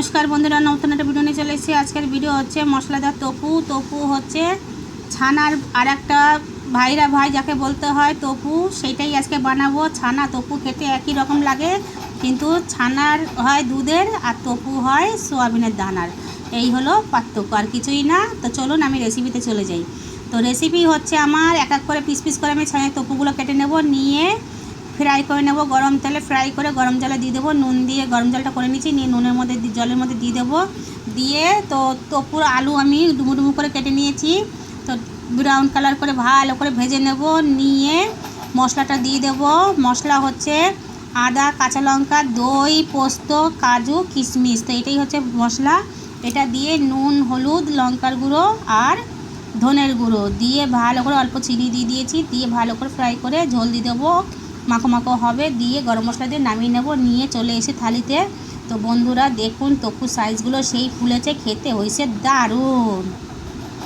নমস্কার বন্ধুরা নতুন একটা ভিডিও নিয়ে চলে এসেছি। আজকের ভিডিও হচ্ছে মশলাদার তপু তপু হচ্ছে ছানার আর একটা ভাইরা ভাই, যাকে বলতে হয় তপু সেইটাই আজকে বানাবো। ছানা তপু খেতে একই রকম লাগে, কিন্তু ছানার হয় দুধের আর তপু হয় সোয়াবিনের দানার। এই হলো পার্থক্য, আর কিছুই না। তো চলুন আমি রেসিপিতে চলে যাই। তো রেসিপি হচ্ছে আমার এক এক করে পিস পিস করে আমি ছানের তপুগুলো কেটে নেব, নিয়ে ফ্রাই করে নেব, গরম তেলে ফ্রাই করে গরম জলে দিয়ে দেবো, নুন দিয়ে গরম জলটা করে নিচ্ছি, নিয়ে নুনের মধ্যে জলের মধ্যে দিয়ে দেবো, দিয়ে তো তপুর আলু আমি ডুমু ডুমু করে কেটে নিয়েছি, তো ব্রাউন কালার করে ভালো করে ভেজে নেব, নিয়ে মশলাটা দিয়ে দেব, মশলা হচ্ছে আদা, কাঁচা লঙ্কা, দই, পোস্ত, কাজু, কিশমিশ, তো এটাই হচ্ছে মশলা, এটা দিয়ে নুন, হলুদ, লঙ্কার গুঁড়ো আর ধনের গুঁড়ো, দিয়ে ভালো করে অল্প চিনি দিয়ে দিয়েছি, দিয়ে ভালো করে ফ্রাই করে ঝোল দিয়ে দেবো মাখো মাখো হবে, দিয়ে গরম মশলা দিয়ে নামিয়ে নেব, নিয়ে চলে এসে থালিতে। তো বন্ধুরা, দেখুন তপুর সাইজগুলো সেই ফুলেছে, খেতে হয়েছে দারুণ।